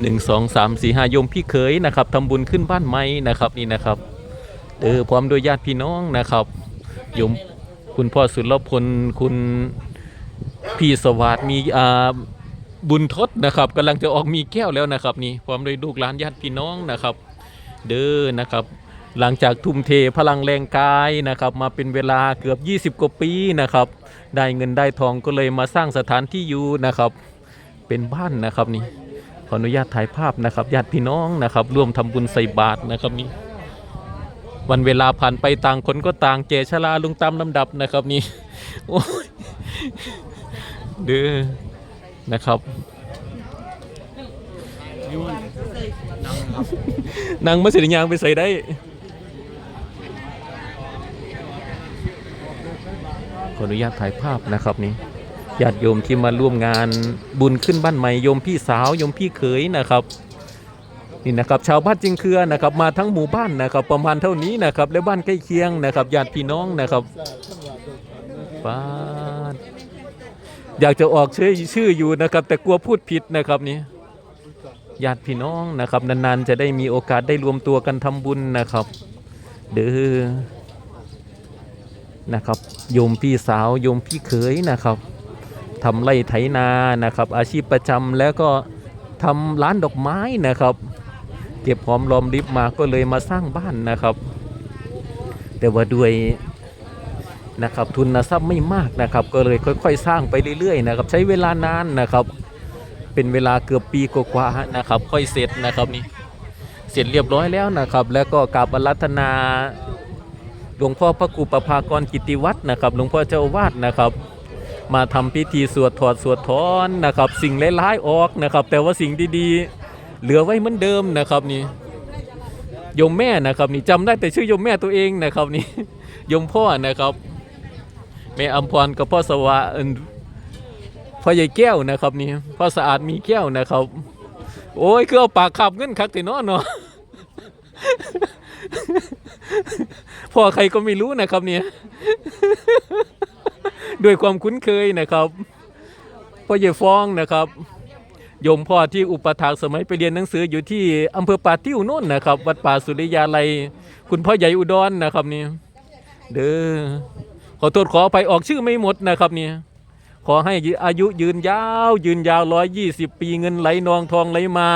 หนึ่งสองสามสี่ห้ายมพี่เขยนะครับทำบุญขึ้นบ้านไม้นะครับนี่นะครับเออพร้อมด้วยญาติพี่น้องนะครับยมคุณพ่อสุดรพลคุณพี่สวัสดิ์มีอ่าบุญทศนะครับกำลังจะออกมีแก้วแล้วนะครับนี่พร้อมด้วยลูกหลานญาติพี่น้องนะครับ เด้อนะครับ หลังจากทุ่มเทพลังแรงกายนะครับมาเป็นเวลาเกือบ 20 กว่าปีนะครับ ได้เงินได้ทองก็เลยมาสร้างสถานที่อยู่นะครับ เป็นบ้านนะครับนี่ ขออนุญาตถ่ายภาพนะครับญาติพี่น้องนะครับ ร่วมทำบุญใส่บาตรนะครับนี่วันเวลาผ่านไปต่างคนก็ต่างแก่ชราลงตามลำดับนะครับนี่โอ้ยเด้อนะครับนางมาสิริยางไปใส่ได้ขออนุญาตถ่ายภาพนะครับนี่ ญาติโยมที่มาร่วมงานบุญขึ้นบ้านใหม่โยมพี่สาวโยมพี่เขยนะครับนี่นะครับชาวบ้านจิงเครือนะครับมาทั้งหมู่บ้านนะครับ ประมาณเท่านี้นะครับ และบ้านใกล้เคียงนะครับญาติพี่น้องนะครับป้าอยากจะออกชื่อชื่ออยู่นะครับ แต่กลัวพูดผิดนะครับนี่ญาติพี่น้องนะครับนานๆจะได้มีโอกาสได้รวมตัวกันทำบุญนะครับ เด้อนะครับโยมพี่สาวโยมพี่เขยนะครับ ทำไร่ไถนานะครับ อาชีพประจำแล้วก็ทำร้านดอกไม้นะครับ เก็บหอมรอมริบมาก็เลยมาสร้างบ้านนะครับ แต่ว่าด้วยนะครับทุนทรัพย์ไม่มากนะครับ ก็เลยค่อย ๆ สร้างไปเรื่อยๆนะครับ ใช้เวลานานนะครับ เป็นเวลาเกือบปีกว่าๆนะครับ ค่อยเสร็จนะครับนี่เสร็จเรียบร้อยแล้วนะครับ แล้วก็กราบอารัธนาหลวงพ่อพระครูประภากรกิติวัฒน์นะครับ หลวงพ่อเจ้าอาวาดนะครับ มาทำพิธีสวดถอดสวดถอนนะครับ สิ่งร้ายๆออกนะครับ แต่ว่าสิ่งดีๆ เหลือไว้เหมือนเดิมนะครับนี่ยมแม่นะครับ นี่จำได้แต่ชื่อยมแม่ตัวเองนะครับนี่ยมพ่อนะครับแม่อัมพรกับพ่อสวะพ่อใหญ่แก้วนะครับนี่พ่อสะอาดมีแก้วนะครับ โอ้ยคือเอาปากขับเงินคักแต่นอนเนาะพ่อใครก็ไม่รู้นะครับเนี่ย ด้วยความคุ้นเคยนะครับพ่อใหญ่ฟองนะครับโยมพ่อที่อุปถากสมัยไปเรียนหนังสืออยู่ที่อำเภอป่าติ้วโน่นนะครับ วัดป่าสุริยาลัย คุณพ่อใหญ่อุดรนะครับนี่เด้อขอโทษขออภัยออกชื่อไม่หมดนะครับเนี่ยขอให้อายุยืนยาว ยืนยาวร้อยยี่สิบปีเงินไหลนองทองไหลมา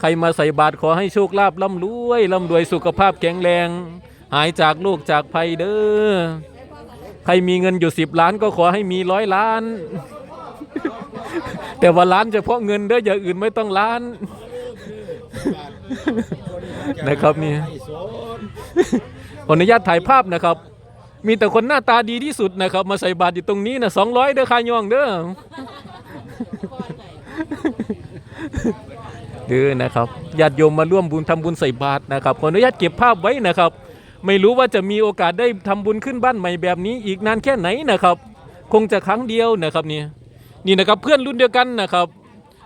ใครมาใส่บาตรขอให้โชคลาภร่ำรวยร่ำรวยสุขภาพแข็งแรง หายจากโรคจากภัยเด้อ ใครมีเงินอยู่สิบล้านก็ขอให้มีร้อยล้าน แต่ว่าล้านเฉพาะเงินเด้ออย่างอื่นไม่ต้องล้านนะครับนี่ขออนุญาตถ่ายภาพนะครับ มีแต่คนหน้าตาดีที่สุดนะครับ มาใส่บาตรอยู่ตรงนี้นะสองร้อยเด้อคายองเด้อเด้อนะครับญาติโยมมาร่วมบุญทำบุญใส่บาตรนะครับขออนุญาตเก็บภาพไว้นะครับ ไม่รู้ว่าจะมีโอกาสได้ทำบุญขึ้นบ้านใหม่แบบนี้อีกนานแค่ไหนนะครับ คงจะครั้งเดียวนะครับนี่นี่นะครับเพื่อนรุ่นเดียวกันนะครับ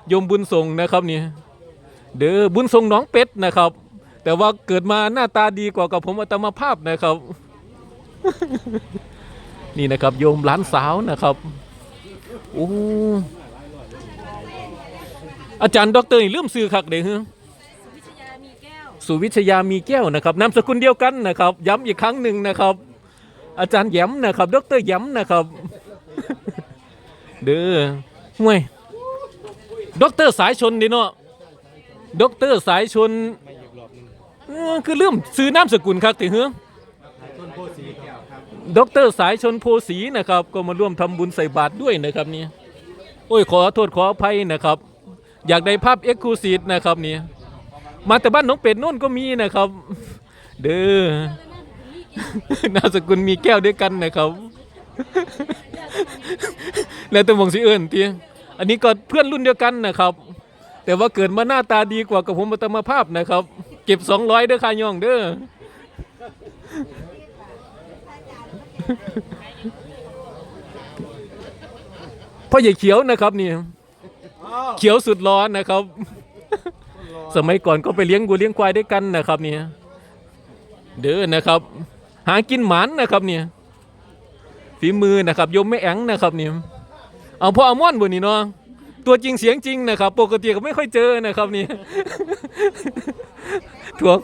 โยมบุญส่งนะครับนี่เด้อบุญส่งน้องเป็ดนะครับ แต่ว่าเกิดมาหน้าตาดีกว่ากับผมอัตมาภาพนะครับ นี่นะครับโยมหลานสาวนะครับโอ้อาจารย์ด็อกเตอร์นี่ลืมซื้อคักเด้อ สุวิชยามีแก้วนะครับนามสกุลเดียวกันนะครับ ย้ำอีกครั้งหนึ่งนะครับ อาจารย์แย้มนะครับดรแย้มนะครับ เด้อห่วยดรสายชนดิเนาะดรสายชนเออคือลืมซื้อนามสกุลครับติเฮือดรสายชนโพสีนะครับ ก็มาร่วมทำบุญใส่บาตรด้วยนะครับนี่โอ้ยขอโทษขออภัยนะครับ อยากได้ภาพเอ็กซ์คลูซีฟนะครับนี่ มาแต่บ้านน้องเป็ดนู่นก็มีนะครับ เด้อนามสกุลมีแก้วด้วยกันนะครับแล้วแต่วงสีเอิญทีอันนี้ก็เพื่อนรุ่นเดียวกันนะครับ แต่ว่าเกิดมาหน้าตาดีกว่ากับผมอัตมภาพนะครับ เก็บสองร้อยเด้อคายองเด้อพ่อใหญ่เขียวนะครับนี่เขียวสุดร้อนนะครับ สมัยก่อนก็ไปเลี้ยงวัวเลี้ยงควายด้วยกันนะครับเนี่ยเด้อนะครับ หากินหมันนะครับเนี่ยฝีมือนะครับยมไม่แองนะครับเนี่ยเอาพ่ออมอนบนนี่เนาะตัวจริงเสียงจริงนะครับ ปกติก็ไม่ค่อยเจอนะครับนี่ทวง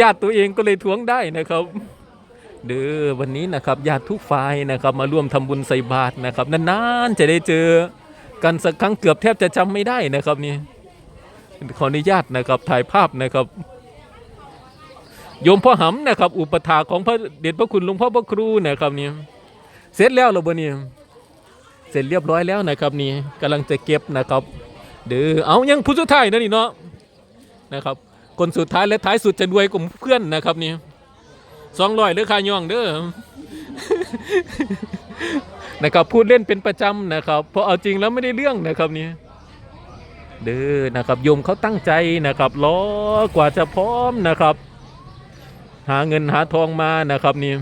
ญาติตัวเองก็เลยทวงได้นะครับ เด้อวันนี้นะครับญาติทุกฝ่ายนะครับ มาร่วมทำบุญใส่บาตรนะครับนานๆจะได้เจอ กันสักครั้งเกือบแทบจะจำไม่ได้นะครับนี่ ขออนุญาตนะครับถ่ายภาพนะครับโยมพ่อหำนะครับ อุปถาของพระเดชพระคุณหลวงพ่อพระครูนะครับนี่เสร็จแล้วเหราบ่เนี่ยเสร็จเรียบร้อยแล้วนะครับนี่กำลังจะเก็บนะครับเด้อเอายังผู้สุดท้ายนะนี่เนาะนะครับ คนสุดท้ายและท้ายสุดจะรวยกว่าเพื่อนนะครับนี่สองร้อยเด้อคาย่องเด้อนะครับพูดเล่นเป็นประจำนะครับเพราะเอาจริงแล้วไม่ได้เรื่องนะครับนี่ เด้อนะครับโยมเขาตั้งใจนะครับรอกว่าจะพร้อมนะครับ หาเงินหาทองมานะครับนี่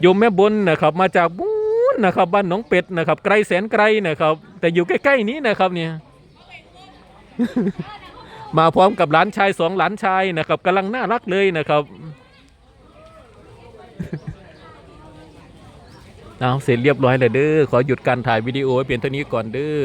โยมแม่บนนะครับมาจากบูนนะครับบ้านหนองเป็ดนะครับ ไกลแสนไกลนะครับ แต่อยู่ใกล้ๆนี้นะครับเนี่ยมาพร้อมกับหลานชายสองหลานชายนะครับกำลังน่ารักเลยนะครับเอาเสร็จเรียบร้อยแล้วเด้อขอหยุดการถ่ายวิดีโอไว้เพียงเท่านี้ก่อนเด้อ